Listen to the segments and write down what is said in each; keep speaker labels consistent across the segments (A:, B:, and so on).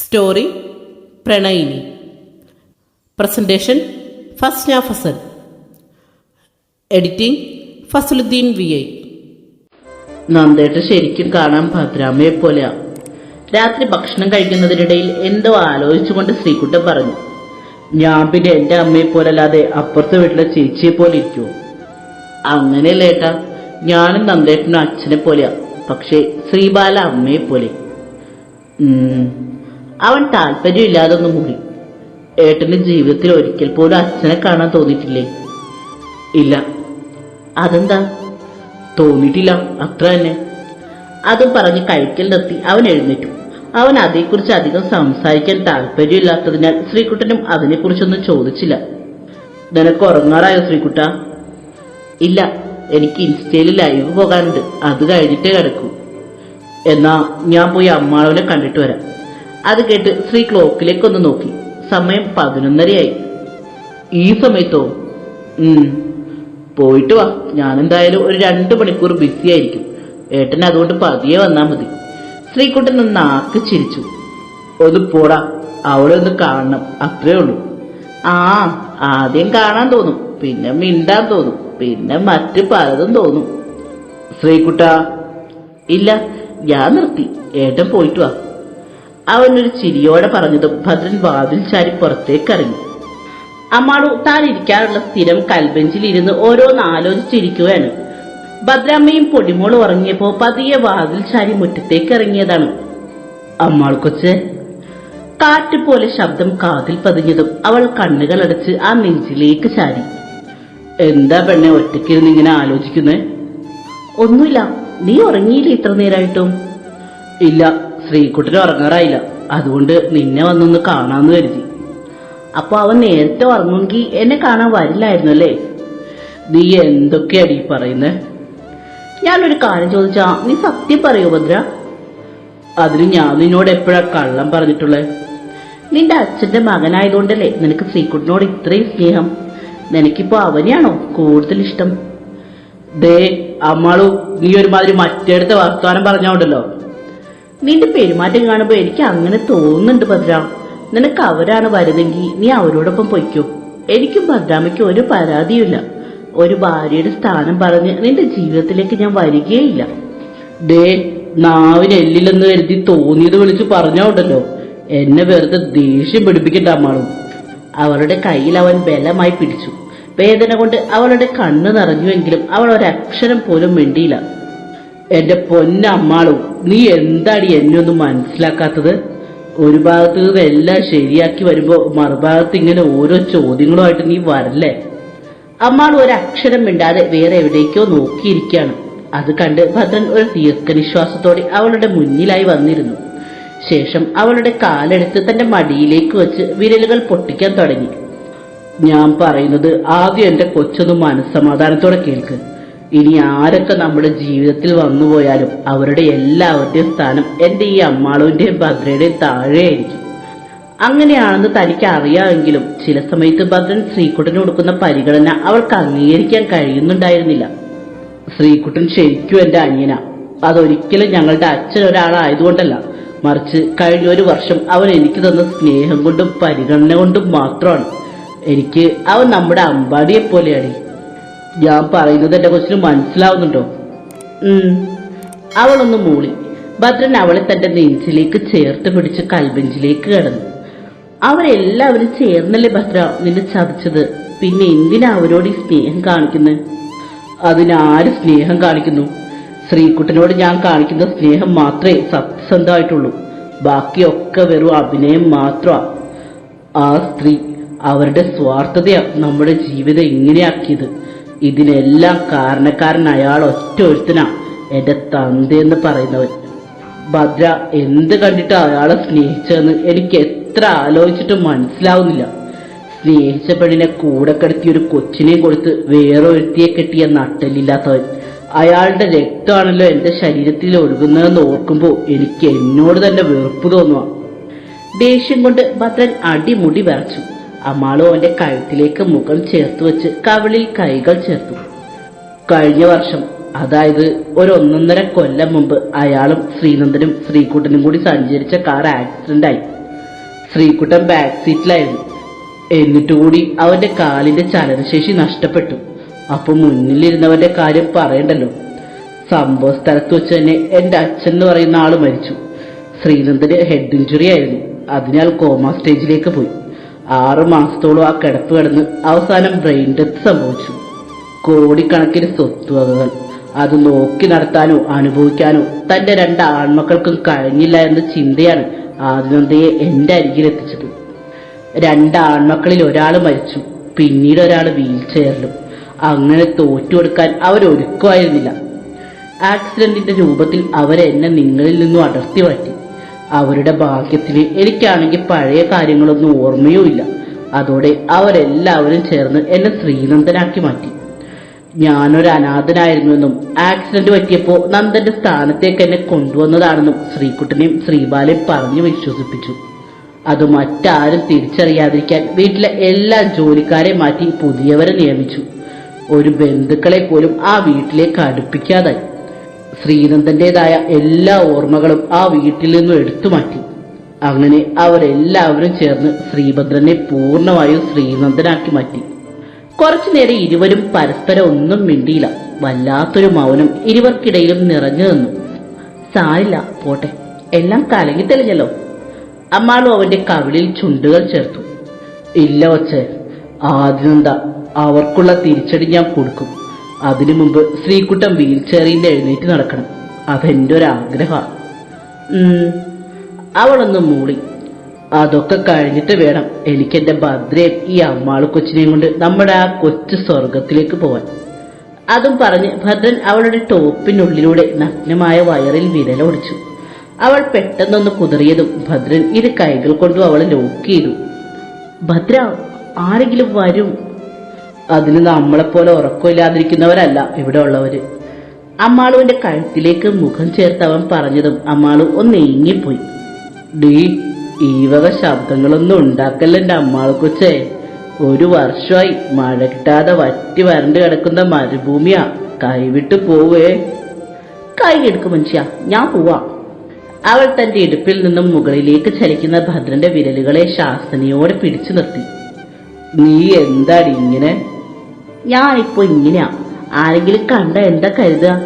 A: Story പ്രണയിനി. Presentation Fasna Fasal editing Fasaluddeen V I. നന്ദേട്ട് ശരിക്കും കാണാൻ ഭദ്രാമയെ പോലെയാ. രാത്രി ഭക്ഷണം കഴിക്കുന്നതിനിടയിൽ എന്തോ ആലോചിച്ചുകൊണ്ട് ശ്രീകുട്ടൻ പറഞ്ഞു ഞാൻ പിന്നെ എന്റെ അമ്മയെ പോലല്ലാതെ അപ്പുറത്തെ വീട്ടിലെ ചേച്ചിയെ പോലെ ഇരിക്കുമോ അങ്ങനെയല്ല ഏട്ടാ ഞാനും നന്ദേട്ടനും അച്ഛനെ പോലെയാ പക്ഷേ ശ്രീബാല അമ്മയെ പോലെ. അവൻ താല്പര്യമില്ലാതെ ഒന്ന് മുടി. ഏട്ടന്റെ ജീവിതത്തിൽ ഒരിക്കൽ പോലും അച്ഛനെ കാണാൻ തോന്നിയിട്ടില്ലേ? ഇല്ല. അതെന്താ? തോന്നിയിട്ടില്ല. അത്ര തന്നെ. അതും പറഞ്ഞ് കഴിക്കൽ നിർത്തി അവൻ എഴുന്നേറ്റു. അവൻ അതേക്കുറിച്ച് അധികം സംസാരിക്കാൻ താല്പര്യമില്ലാത്തതിനാൽ ശ്രീകുട്ടനും അതിനെക്കുറിച്ചൊന്നും ചോദിച്ചില്ല. നിനക്ക് ഉറങ്ങാറായോ ശ്രീകുട്ട? ഇല്ല. എനിക്ക് ഇൻസ്റ്റയിൽ ലൈവ് പോകാനുണ്ട്. അത് കഴിഞ്ഞിട്ടേ കിടക്കൂ. എന്നാ ഞാൻ പോയി അമ്മാളവനെ കണ്ടിട്ട് വരാം. അത് കേട്ട് ശ്രീ ക്ലോക്കിലേക്ക് ഒന്ന് നോക്കി. സമയം പതിനൊന്നരയായി. ഈ സമയത്തോ? പോയിട്ട് വാ. ഞാൻ എന്തായാലും ഒരു രണ്ട് മണിക്കൂർ ബിസി ആയിരിക്കും. ഏട്ടൻ അതുകൊണ്ട് പതിയെ വന്നാ മതി. ശ്രീകുട്ടൻ ഒന്ന് നാക്ക് ചിരിച്ചു. ഒന്ന് പോടാ. അവളെ ഒന്ന് കാണണം. അത്രേ ഉള്ളൂ. ആ ആദ്യം കാണാൻ തോന്നും. പിന്നെ മിണ്ടാൻ തോന്നും. പിന്നെ മറ്റു പലതും തോന്നും. ശ്രീകുട്ട. ഇല്ല. ഞാൻ നിർത്തി. ഏട്ടൻ പോയിട്ട് വാ. അവനൊരു ചിരിയോടെ പറഞ്ഞതും ഭദ്രൻ വാതിൽ ചാരി പുറത്തേക്കറിഞ്ഞു അമ്മാളു താൻ ഇരിക്കാറുള്ള സ്ഥിരം കൽബെഞ്ചിൽ ഇരുന്ന് ഓരോന്ന് ആലോചിച്ചിരിക്കുകയാണ് ഭദ്രാമ്മയും പൊടിമോളും ഉറങ്ങിയപ്പോ പതിയെ വാതിൽ ചാരി മുറ്റത്തേക്ക് ഇറങ്ങിയതാണ് അമ്മാൾ കൊച്ച് കാറ്റ് പോലെ ശബ്ദം കാതിൽ പതിഞ്ഞതും അവൾ കണ്ണുകൾ അടച്ച് ആ നെഞ്ചിലേക്ക് ചാരി. എന്താ പെണ്ണെ ഒറ്റയ്ക്കിരുന്ന് ഇങ്ങനെ ആലോചിക്കുന്നേ? ഒന്നുമില്ല നീ ഉറങ്ങിയില്ല ഇത്ര നേരമായിട്ടും ഇല്ല ശ്രീകുട്ടന് ഉറങ്ങാറായില്ല അതുകൊണ്ട് നിന്നെ വന്നൊന്ന് കാണാന്ന് കരുതി. അപ്പൊ അവൻ നേരത്തെ ഉറങ്ങുമെങ്കിൽ എന്നെ കാണാൻ വരില്ലായിരുന്നു അല്ലേ നീ എന്തൊക്കെയാടി ഈ പറയുന്നേ? ഞാനൊരു കാര്യം ചോദിച്ചാ നീ സത്യം പറയൂ ഭദ്ര? അതിന് ഞാൻ നിന്നോട് എപ്പോഴാ കള്ളം പറഞ്ഞിട്ടുള്ളത് നിന്റെ അച്ഛന്റെ മകനായതുകൊണ്ടല്ലേ നിനക്ക് ശ്രീകുട്ടനോട് ഇത്രയും സ്നേഹം? നിനക്കിപ്പോ അവനെയാണോ കൂടുതൽ ഇഷ്ടം? ദേ അമ്മാളു നീ ഒരുമാതിരി മറ്റേടത്തെ വർത്തമാനം പറഞ്ഞോണ്ടല്ലോ നിന്റെ പെരുമാറ്റം കാണുമ്പോ എനിക്ക് അങ്ങനെ തോന്നുന്നുണ്ട് ഭദ്രാം. നിനക്ക് അവരാണ് വരുന്നെങ്കിൽ നീ അവരോടൊപ്പം പൊയ്ക്കോ. എനിക്കും ഭദ്രാമയ്ക്കും ഒരു പരാതിയുമില്ല. ഒരു ഭാര്യയുടെ സ്ഥാനം പറഞ്ഞ് നിന്റെ ജീവിതത്തിലേക്ക് ഞാൻ വരികയില്ല. ദേ നാവിന് എല്ലില്ലെന്ന് കരുതി തോന്നിയത് വിളിച്ച് പറഞ്ഞോണ്ടല്ലോ എന്നെ വെറുതെ ദേഷ്യം പിടിപ്പിക്കണ്ട അമ്മാളും. അവളുടെ കയ്യിൽ അവൻ ബലമായി പിടിച്ചു. വേദന കൊണ്ട് അവളുടെ കണ്ണ് നിറഞ്ഞുവെങ്കിലും അവൾ ഒരക്ഷരം പോലും മിണ്ടിയില്ല. എന്റെ പൊന്നമ്മാളും നീ എന്താടി എന്നെ ഒന്നും മനസ്സിലാക്കാത്തത്? ഒരു ഭാഗത്ത് നിന്ന് എല്ലാം ശരിയാക്കി വരുമ്പോ മറുഭാഗത്ത് ഇങ്ങനെ ഓരോ ചോദ്യങ്ങളുമായിട്ട് നീ വരല്ലേ? അമ്മാൾ ഒരു അക്ഷരം മിണ്ടാതെ വേറെ എവിടേക്കോ നോക്കിയിരിക്കുകയാണ്. അത് കണ്ട് ഭദ്രൻ ഒരു ദീർഘനിശ്വാസത്തോടെ അവളുടെ മുന്നിലായി വന്നിരുന്നു. ശേഷം അവളുടെ കാലെടുത്ത് തന്റെ മടിയിലേക്ക് വെച്ച് വിരലുകൾ പൊട്ടിക്കാൻ തുടങ്ങി. ഞാൻ പറയുന്നത് ആദ്യം എന്റെ കൊച്ചൊന്ന് മനസ്സമാധാനത്തോടെ കേൾക്ക്. ഇനി ആരൊക്കെ നമ്മുടെ ജീവിതത്തിൽ വന്നു പോയാലും അവരുടെ എല്ലാവരുടെയും സ്ഥാനം എന്റെ ഈ അമ്മാളുവിന്റെയും ഭദ്രയുടെയും താഴെയായിരിക്കും. അങ്ങനെയാണെന്ന് തനിക്ക് അറിയാമെങ്കിലും ചില സമയത്ത് ഭദ്രൻ ശ്രീകുട്ടന് കൊടുക്കുന്ന പരിഗണന അവൾക്ക് അംഗീകരിക്കാൻ കഴിയുന്നുണ്ടായിരുന്നില്ല. ശ്രീകുട്ടൻ ശരിക്കും എന്റെ അനിയന. അതൊരിക്കലും ഞങ്ങളുടെ അച്ഛൻ ഒരാളായതുകൊണ്ടല്ല. മറിച്ച് കഴിഞ്ഞ ഒരു വർഷം അവൻ എനിക്ക് തന്ന സ്നേഹം കൊണ്ടും പരിഗണന കൊണ്ടും മാത്രമാണ്. എനിക്ക് അവൻ നമ്മുടെ അമ്പാടിയെ പോലെയാണ് ഞാൻ പറയുന്നത് എന്റെ കൊച്ചിന് മനസ്സിലാവുന്നുണ്ടോ. അവളൊന്ന് മൂളി. ഭദ്രൻ അവളെ തന്റെ നെഞ്ചിലേക്ക് ചേർത്ത് പിടിച്ച് കൽബെഞ്ചിലേക്ക് കടന്നു. അവരെല്ലാവരും ചേർന്നല്ലേ ഭദ്ര നിന്നെ ചതിച്ചത്? പിന്നെ എന്തിനാ അവരോട് ഈ സ്നേഹം കാണിക്കുന്നത് അതിനാര് സ്നേഹം കാണിക്കുന്നു? ശ്രീകുട്ടനോട് ഞാൻ കാണിക്കുന്ന സ്നേഹം മാത്രമേ സത്യസന്ധമായിട്ടുള്ളൂ. ബാക്കിയൊക്കെ വെറും അഭിനയം മാത്രമാ. ആ സ്ത്രീ അവരുടെ സ്വാർത്ഥതയാ നമ്മുടെ ജീവിതം ഇങ്ങനെയാക്കിയത് ഇതിനെല്ലാം കാരണക്കാരൻ അയാൾ ഒറ്റ ഒരുത്തനാ. എന്റെ തന്തയെന്ന് പറയുന്നവൻ. ഭദ്ര എന്ത് കണ്ടിട്ട് അയാളെ സ്നേഹിച്ചതെന്ന് എനിക്ക് എത്ര ആലോചിച്ചിട്ടും മനസ്സിലാവുന്നില്ല. സ്നേഹിച്ച പെണ്ണിനെ കൂടെ കിടത്തി ഒരു കൊച്ചിനെ കൊടുത്ത് വേറെ ഒരുത്തിയെ കെട്ടിയ നട്ടലില്ലാത്തവൻ അയാളുടെ രക്തമാണല്ലോ എന്റെ ശരീരത്തിൽ ഒഴുകുന്നതെന്ന് ഓർക്കുമ്പോൾ എനിക്ക് എന്നോട് തന്നെ വെറുപ്പ് തോന്നുക ദേഷ്യം കൊണ്ട് ഭദ്രൻ അടിമുടി വിറച്ചു. അമ്മാളോ അവന്റെ കഴുത്തിലേക്ക് മുഖം ചേർത്ത് വെച്ച് കവിളിൽ കൈകൾ ചേർത്തു. കഴിഞ്ഞ വർഷം അതായത് ഒരു ഒന്നൊന്നര കൊല്ലം മുമ്പ് അയാളും ശ്രീനന്ദനും ശ്രീകുട്ടനും കൂടി സഞ്ചരിച്ച കാർ ആക്സിഡന്റായി ശ്രീകുട്ടൻ ബാക്ക് സീറ്റിലായിരുന്നു എന്നിട്ടുകൂടി അവന്റെ കാലിന്റെ ചലനശേഷി നഷ്ടപ്പെട്ടു. അപ്പൊ മുന്നിലിരുന്നവന്റെ കാര്യം പറയണ്ടല്ലോ. സംഭവ സ്ഥലത്ത് വെച്ച് തന്നെ എന്റെ അച്ഛൻ എന്ന് പറയുന്ന ആൾ മരിച്ചു. ശ്രീനന്ദന് ഹെഡ് ഇഞ്ചുറി ആയിരുന്നു. അതിനാൽ കോമ സ്റ്റേജിലേക്ക് പോയി. ആറു മാസത്തോളം ആ കിടപ്പ് കിടന്ന് അവസാനം ബ്രെയിൻ ഡെത്ത് സംഭവിച്ചു. കോടിക്കണക്കിന് സ്വത്തുവകകൾ അത് നോക്കി നടത്താനോ അനുഭവിക്കാനോ തന്റെ രണ്ട് ആൺമക്കൾക്കും കഴിഞ്ഞില്ല എന്ന ചിന്തയാണ് ആദിനന്ദയെ എന്റെ അരികിലെത്തിച്ചത് രണ്ട് ആൺമക്കളിൽ ഒരാൾ മരിച്ചു പിന്നീട് ഒരാൾ വീൽ ചെയറിലും അങ്ങനെ തോറ്റുകൊടുക്കാൻ അവരൊരുക്കുമായിരുന്നില്ല. ആക്സിഡന്റിന്റെ രൂപത്തിൽ അവരെന്നെ നിങ്ങളിൽ നിന്നും അടർത്തി മാറ്റി. അവരുടെ ഭാഗ്യത്തിൽ എനിക്കാണെങ്കിൽ പഴയ കാര്യങ്ങളൊന്നും ഓർമ്മയോ അതോടെ അവരെല്ലാവരും ചേർന്ന് എന്നെ ശ്രീനന്ദനാക്കി മാറ്റി. ഞാനൊരു അനാഥനായിരുന്നുവെന്നും ആക്സിഡന്റ് പറ്റിയപ്പോൾ നന്ദന്റെ സ്ഥാനത്തേക്ക് എന്നെ കൊണ്ടുവന്നതാണെന്നും ശ്രീകുട്ടനെയും ശ്രീബാലയും പറഞ്ഞു വിശ്വസിപ്പിച്ചു. അത് മറ്റാരും തിരിച്ചറിയാതിരിക്കാൻ വീട്ടിലെ എല്ലാ ജോലിക്കാരെ മാറ്റി പുതിയവരെ നിയമിച്ചു. ഒരു ബന്ധുക്കളെ പോലും ആ വീട്ടിലേക്ക് അടുപ്പിക്കാതായി. ശ്രീനന്ദന്റേതായ എല്ലാ ഓർമ്മകളും ആ വീട്ടിൽ നിന്നും എടുത്തു മാറ്റി. അങ്ങനെ അവരെല്ലാവരും ചേർന്ന് ശ്രീഭദ്രനെ പൂർണമായും ശ്രീനന്ദനാക്കി മാറ്റി. കുറച്ചു നേരം ഇരുവരും പരസ്പരം ഒന്നും മിണ്ടിയില്ല. വല്ലാത്തൊരു മൗനം ഇരുവർക്കിടയിലും നിറഞ്ഞു നിന്നു. സാരില്ല പോട്ടെ എല്ലാം കലങ്ങി തെളിഞ്ഞല്ലോ. അമ്മാളും അവന്റെ കവിളിൽ ചുണ്ടുകൾ ചേർത്തു. ഇല്ല വച്ചേ ആദ്യന്ത അവർക്കുള്ള തിരിച്ചടി ഞാൻ കൊടുക്കും. അതിനു മുമ്പ് ശ്രീകുട്ടം വീൽ ചെയറിൽ എഴുന്നേറ്റ് നടക്കണം. അതെന്റെ ഒരു ആഗ്രഹമാണ് അവളൊന്ന് മൂളി. അതൊക്കെ കഴിഞ്ഞിട്ട് വേണം എനിക്ക് എന്റെ ഭദ്രയും ഈ അമ്മാൾ കൊച്ചിനെയും കൊണ്ട് നമ്മുടെ ആ കൊച്ചു സ്വർഗത്തിലേക്ക് പോവാൻ. അതും പറഞ്ഞ് ഭദ്രൻ അവളുടെ ടോപ്പിനുള്ളിലൂടെ നഗ്നമായ വയറിൽ വിരലോടിച്ചു അവൾ പെട്ടെന്നൊന്ന് കുതിറിയതും ഭദ്രൻ ഇരു കൈകൾ കൊണ്ടും അവളെ ലോക്ക് ചെയ്തു ഭദ്ര ആരെങ്കിലും വരും. അതിന് നമ്മളെപ്പോലെ ഉറക്കമില്ലാതിരിക്കുന്നവരല്ല ഇവിടെ ഉള്ളവര്. അമ്മാളുവിന്റെ കഴുത്തിലേക്ക് മുഖം ചേർത്ത് അവൻ പറഞ്ഞതും അമ്മാളു ഒന്ന് ഏങ്ങിപ്പോയി ഡീ ഈ വക ശബ്ദങ്ങളൊന്നും ഉണ്ടാക്കല്ല എന്റെ അമ്മാളെ കൊച്ചേ. ഒരു വർഷമായി മഴ കിട്ടാതെ വറ്റി വരണ്ട് കിടക്കുന്ന മരുഭൂമിയാ. കൈവിട്ട് പോവേ. കൈ എടുക്കും മനുഷ്യ ഞാൻ പോവാ. അവൾ തന്റെ ഇടുപ്പിൽ നിന്നും മുകളിലേക്ക് ചലിക്കുന്ന ഭദ്രന്റെ വിരലുകളെ ശാസനയോടെ പിടിച്ചു നിർത്തി. നീ എന്താടി ഇങ്ങനെ? ഞാനിപ്പോ ഇങ്ങനെയാ. ആരെങ്കിലും കണ്ട എന്താ കരുതുക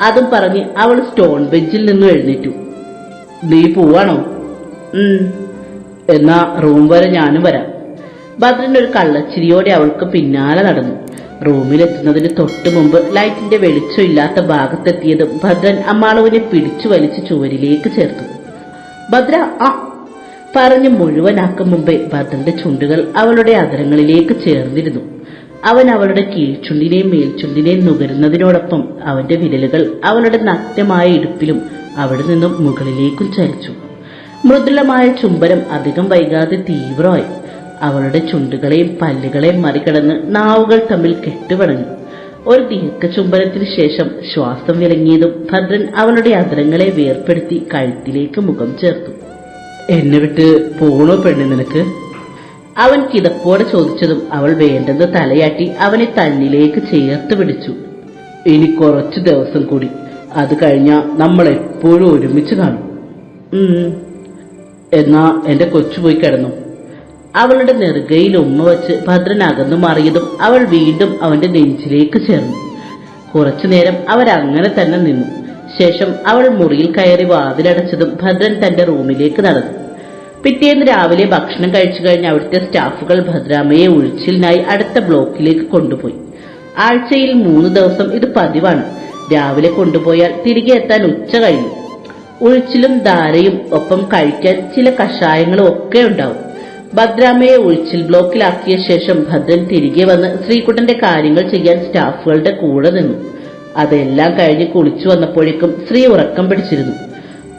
A: അതും പറഞ്ഞ് അവൾ സ്റ്റോൺ ബെഞ്ചിൽ നിന്ന് എഴുന്നേറ്റു. നീ പോവാണോ? എന്നാ റൂം വരെ ഞാനും വരാം. ഭദ്രന്റെ ഒരു കള്ളച്ചിരിയോടെ അവൾക്ക് പിന്നാലെ നടന്നു. റൂമിലെത്തുന്നതിന് തൊട്ടു മുമ്പ് ലൈറ്റിന്റെ വെളിച്ചം ഇല്ലാത്ത ഭാഗത്തെത്തിയതും ഭദ്രൻ അമ്മാളുവിനെ പിടിച്ചു വലിച്ച് ചുവരിലേക്ക് ചേർത്തു. ഭദ്ര ആ. പറഞ്ഞ് മുഴുവനാക്കും മുമ്പേ ഭദ്രന്റെ ചുണ്ടുകൾ അവളുടെ അതരങ്ങളിലേക്ക് ചേർന്നിരുന്നു. അവൻ അവളുടെ കീഴ്ചുണ്ടിനെയും മേൽചുണ്ടിനെയും നുകരുന്നതിനോടൊപ്പം അവന്റെ വിരലുകൾ അവളുടെ നഗ്നമായ ഇടുപ്പിലും അവിടെ നിന്നും മുകളിലേക്കും ചലിച്ചു മൃദുലമായ ചുംബനം അധികം വൈകാതെ തീവ്രമായി. അവളുടെ ചുണ്ടുകളെയും പല്ലുകളെയും മറികടന്ന് നാവുകൾ തമ്മിൽ കെട്ടുപടഞ്ഞു ഒരു ദീർഘ ദീർഘചുംബനത്തിന് ശേഷം ശ്വാസം വിലങ്ങിയതും ഭദ്രൻ അവളുടെ അതരങ്ങളെ വേർപ്പെടുത്തി കഴുത്തിലേക്ക് മുഖം ചേർത്തു. എന്നെ വിട്ട് പോണോ പെണ്ണ് നിനക്ക്? അവൻ കിതപ്പോടെ ചോദിച്ചതും അവൾ വേണ്ടെന്ന് തലയാട്ടി അവനെ തന്നിലേക്ക് ചേർത്ത് പിടിച്ചു. ഇനി കുറച്ചു ദിവസം കൂടി. അത് കഴിഞ്ഞാ നമ്മൾ എപ്പോഴും ഒരുമിച്ച് കാണും. എന്നാ എന്റെ കൊച്ചു പോയി കിടന്നു. അവളുടെ നെറുകയിൽ ഉമ്മ വച്ച് ഭദ്രൻ അകന്നു മാറിയതും അവൾ വീണ്ടും അവന്റെ നെഞ്ചിലേക്ക് ചേർന്നു. കുറച്ചു നേരം അവരങ്ങനെ തന്നെ നിന്നു. ശേഷം അവൾ മുറിയിൽ കയറി വാതിലടച്ചതും ഭദ്രൻ തന്റെ റൂമിലേക്ക് നടന്നു. പിറ്റേന്ന് രാവിലെ ഭക്ഷണം കഴിച്ചു കഴിഞ്ഞ് അവിടുത്തെ സ്റ്റാഫുകൾ ഭദ്രാമയെ ഒഴിച്ചിലിനായി അടുത്ത ബ്ലോക്കിലേക്ക് കൊണ്ടുപോയി. ആഴ്ചയിൽ മൂന്ന് ദിവസം ഇത് പതിവാണ്. രാവിലെ കൊണ്ടുപോയാൽ തിരികെ എത്താൻ ഉച്ച കഴിയും ഒഴിച്ചിലും ധാരയും ഒപ്പം കഴിക്കാൻ ചില കഷായങ്ങളും ഒക്കെ ഉണ്ടാവും. ഭദ്രാമയെ ഒഴിച്ചിൽ ബ്ലോക്കിലാക്കിയ ശേഷം ഭദ്രൻ തിരികെ വന്ന് ശ്രീകുട്ടന്റെ കാര്യങ്ങൾ ചെയ്യാൻ സ്റ്റാഫുകളുടെ കൂടെ നിന്നു. അതെല്ലാം കഴിഞ്ഞ് കുളിച്ചു വന്നപ്പോഴേക്കും ശ്രീ ഉറക്കം പിടിച്ചിരുന്നു.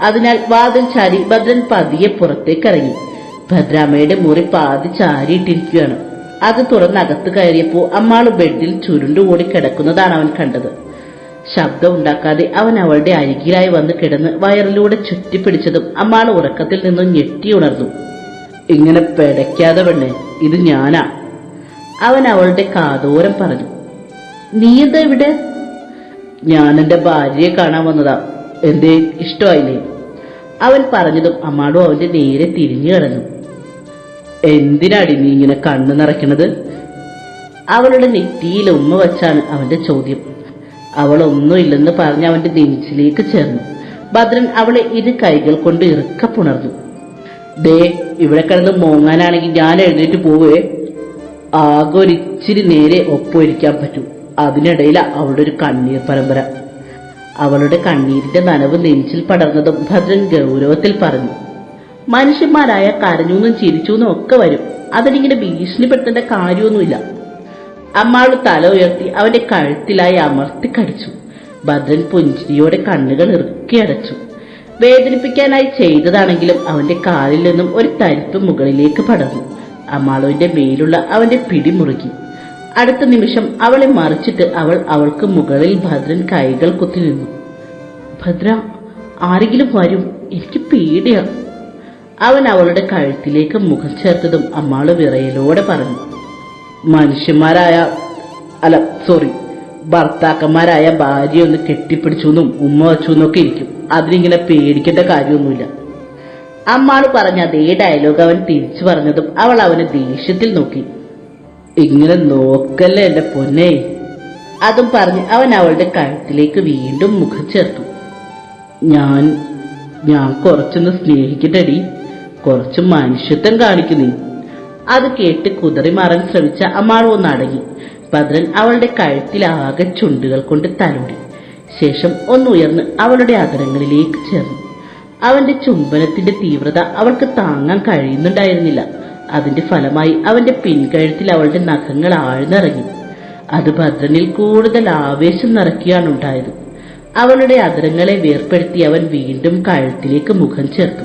A: അതിനാൽ വാതിൽ ചാരി ഭദ്രൻ പതിയെ പുറത്തേക്ക് ഇറങ്ങി. ഭദ്രാമയുടെ മുറി പാതി ചാരിയിട്ടിരിക്കുകയാണ്. അത് തുറന്ന് അകത്ത് കയറിയപ്പോ അമ്മാൾ ബെഡിൽ ചുരുണ്ടുകൂടി കിടക്കുന്നതാണ് അവൻ കണ്ടത്. ശബ്ദം ഉണ്ടാക്കാതെ അവൻ അവളുടെ അരികിലായി വന്ന് കിടന്ന് വയറിലൂടെ ചുറ്റിപ്പിടിച്ചതും അമ്മാൾ ഉറക്കത്തിൽ നിന്നും ഞെട്ടി ഉണർന്നു. ഇങ്ങനെ പെടയ്ക്കാതെ പെണ്ണെ ഇത് ഞാനാ. അവൻ അവളുടെ കാതോരം പറഞ്ഞു. നീ എന്താ ഇവിടെ? ഞാൻ എന്റെ ഭാര്യയെ കാണാൻ വന്നതാ. എന്തേ ഇഷ്ടമായില്ലേ? അവൻ പറഞ്ഞതും അമ്മാടു അവന്റെ നേരെ തിരിഞ്ഞു കിടന്നു. എന്തിനാടി നീ ഇങ്ങനെ കണ്ണു നിറയ്ക്കണത്? അവളുടെ നെറ്റിയിൽ ഉമ്മ വച്ചാണ് അവന്റെ ചോദ്യം. അവൾ ഒന്നുമില്ലെന്ന് പറഞ്ഞ് അവന്റെ നെഞ്ചിലേക്ക് ചേർന്നു. ഭദ്രൻ അവളെ ഇരു കൈകൾ കൊണ്ട് ഇറുക്ക പുണർന്നു. ദേ ഇവിടെ കിടന്ന് മോങ്ങാനാണെങ്കിൽ ഞാൻ എഴുന്നേറ്റ് പോവേ. ആകെ ഒരു ഇച്ചിരി നേരെ ഒപ്പൊരിക്കാൻ പറ്റൂ. അതിനിടയിലാ അവളുടെ ഒരു കണ്ണീർ പരമ്പര. അവളുടെ കണ്ണീരിന്റെ നനവ് നെഞ്ചിൽ പടർന്നതും ഭദ്രൻ ഗൗരവത്തിൽ പറഞ്ഞു മനുഷ്യന്മാരായ കരഞ്ഞൂന്നും ചിരിച്ചൂന്നും ഒക്കെ വരും. അതിനിങ്ങനെ ഭീഷണിപ്പെടുത്തേണ്ട കാര്യമൊന്നുമില്ല. അമ്മാൾ തല ഉയർത്തി അവന്റെ കഴുത്തിലായി അമർത്തി കടിച്ചു. ഭദ്രൻ പുഞ്ചിരിയോടെ കണ്ണുകൾ ഇറുക്കി അടച്ചു. വേദനിപ്പിക്കാനായി ചെയ്തതാണെങ്കിലും അവന്റെ കാലിൽ നിന്നും ഒരു തരിപ്പ് മുകളിലേക്ക് പടർന്നു. അമ്മാളുവിന്റെ മേലുള്ള അവന്റെ പിടി മുറുകി. അടുത്ത നിമിഷം അവളെ മറിച്ചിട്ട് അവൾ അവൾക്ക് മുകളിൽ ഭദ്രൻ കൈകൾ കുത്തി ഭദ്ര ആരെങ്കിലും വരും. എനിക്ക് പേടിയാ. അവൻ അവളുടെ കഴുത്തിലേക്ക് മുഖം ചേർത്തതും അമ്മാൾ വിറയലോടെ പറഞ്ഞു. മനുഷ്യന്മാരായ അല്ല സോറി ഭർത്താക്കന്മാരായ ഭാര്യ ഒന്ന് ഉമ്മ വച്ചു എന്നൊക്കെ ഇരിക്കും. അതിനിങ്ങനെ പേടിക്കേണ്ട കാര്യമൊന്നുമില്ല. അമ്മാൾ പറഞ്ഞ അതേ ഡയലോഗ് അവൻ തിരിച്ചു പറഞ്ഞതും അവൾ അവനെ ദേഷ്യത്തിൽ നോക്കി. ഇങ്ങനെ നോക്കല്ലേ എന്റെ പൊന്നെ? അതും പറഞ്ഞ് അവൻ അവളുടെ കഴുത്തിലേക്ക് വീണ്ടും മുഖം ചേർത്തു. ഞാൻ ഞാൻ കുറച്ചൊന്ന് സ്നേഹിക്കട്ടടി. കുറച്ച് മനുഷ്യത്വം കാണിക്കുന്നേ അത് കേട്ട് കുതറി മാറാൻ ശ്രമിച്ച അമ്മാൾ ഒന്ന് അടങ്ങി. ഭദ്രൻ അവളുടെ കഴുത്തിലാകെ ചുണ്ടുകൾ കൊണ്ട് തലോടി. ശേഷം ഒന്നുയർന്ന് അവളുടെ അതരങ്ങളിലേക്ക് ചേർന്നു. അവന്റെ ചുംബനത്തിന്റെ തീവ്രത അവൾക്ക് താങ്ങാൻ കഴിയുന്നുണ്ടായിരുന്നില്ല. അതിന്റെ ഫലമായി അവന്റെ പിൻകഴുത്തിൽ അവളുടെ നഖങ്ങൾ ആഴ്ന്നിറങ്ങി. അത് ഭദ്രനിൽ കൂടുതൽ ആവേശം നിറയ്ക്കുകയാണ് ഉണ്ടായത്. അവളുടെ അതിരങ്ങളെ വേർപ്പെടുത്തി അവൻ വീണ്ടും കഴുത്തിലേക്ക് മുഖം ചേർത്തു.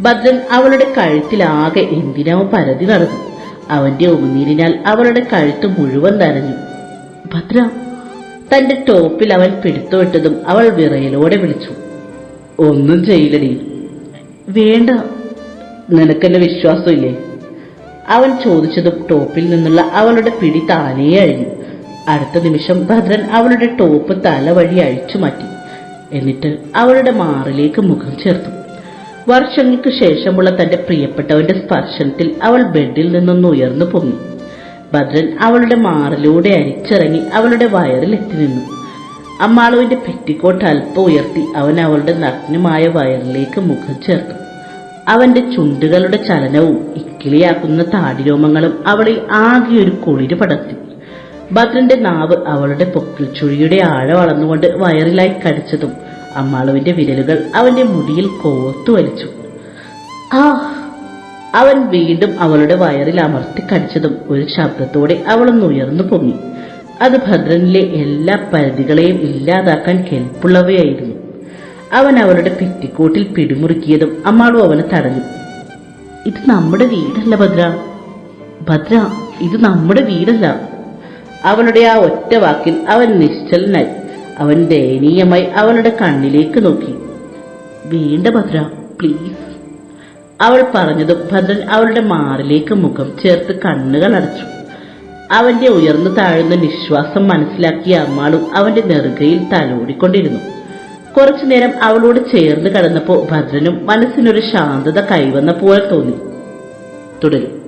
A: ഭദ്രൻ അവളുടെ കഴുത്തിലാകെ എന്തിനോ പരതി നടന്നു. അവന്റെ ഉമിനീരിനാൽ അവളുടെ കഴുത്ത് മുഴുവൻ നനഞ്ഞു. ഭദ്ര തന്റെ ടോപ്പിൽ അവൻ പിടുത്തുവിട്ടതും അവൾ വിറയലോടെ വിളിച്ചു. ഒന്നും ചെയ്യില്ലടി. വേണ്ട. നിനക്കെന്നെ വിശ്വാസമില്ലേ? അവൻ ചോദിച്ചതും ടോപ്പിൽ നിന്നുള്ള അവളുടെ പിടി താനേ അഴിഞ്ഞു. അടുത്ത നിമിഷം ഭദ്രൻ അവളുടെ ടോപ്പ് തല വഴി അഴിച്ചു മാറ്റി. എന്നിട്ട് അവളുടെ മാറിലേക്ക് മുഖം ചേർത്തു. വർഷങ്ങൾക്ക് ശേഷമുള്ള തന്റെ പ്രിയപ്പെട്ടവന്റെ സ്പർശനത്തിൽ അവൾ ബെഡിൽ നിന്നൊന്ന് ഉയർന്നു പൊങ്ങി. ഭദ്രൻ അവളുടെ മാറിലൂടെ അരിച്ചിറങ്ങി അവളുടെ വയറിൽ എത്തി നിന്നു. അമ്മാളുവിന്റെ പെറ്റിക്കോട്ട് അല്പം ഉയർത്തി അവൻ അവളുടെ നഗ്നമായ വയറിലേക്ക് മുഖം ചേർത്തു. അവന്റെ ചുണ്ടുകളുടെ ചലനവും ഇക്കിളിയാക്കുന്ന താടിരോമങ്ങളും അവളിൽ ആകെ ഒരു കുളിര് പടർത്തി. ഭദ്രന്റെ നാവ് അവളുടെ പൊക്കിൽ ചുഴിയുടെ ആഴം അളന്നുകൊണ്ട് വയറിലായി കടിച്ചതും അമ്മാളുവിന്റെ വിരലുകൾ അവന്റെ മുടിയിൽ കോർത്തു വലിച്ചു. ആ അവൻ വീണ്ടും അവളുടെ വയറിൽ അമർത്തി കടിച്ചതും ഒരു ശബ്ദത്തോടെ അവളൊന്ന് ഉയർന്നു പൊങ്ങി. അത് ഭദ്രനിലെ എല്ലാ പരിധികളെയും ഇല്ലാതാക്കാൻ കെൽപ്പുള്ളവയായിരുന്നു. അവൻ അവളുടെ പെറ്റിക്കോട്ടിൽ പിടിമുറുക്കിയതും അമ്മാളും അവനെ തടഞ്ഞു. ഇത് നമ്മുടെ വീടല്ല ഭദ്ര. ഭദ്ര ഇത് നമ്മുടെ വീടല്ല. അവളുടെ ആ ഒറ്റ വാക്കിൽ അവൻ നിശ്ചലനായി അവൻ ദയനീയമായി അവളുടെ കണ്ണിലേക്ക് നോക്കി. വീണ്ട ഭദ്ര പ്ലീസ്. അവൾ പറഞ്ഞതും ഭദ്രൻ അവളുടെ മാറിലേക്ക് മുഖം ചേർത്ത് കണ്ണുകൾ അടച്ചു. അവന്റെ ഉയർന്നു താഴുന്ന നിശ്വാസം മനസ്സിലാക്കിയ അമ്മാളും അവന്റെ നെറുകയിൽ തലോടിക്കൊണ്ടിരുന്നു. കുറച്ചു നേരം അവളോട് ചേർന്ന് കടന്നപ്പോ ഭദ്രനും മനസ്സിനൊരു ശാന്തത കൈവന്ന പോലെ തോന്നി. തുടരും.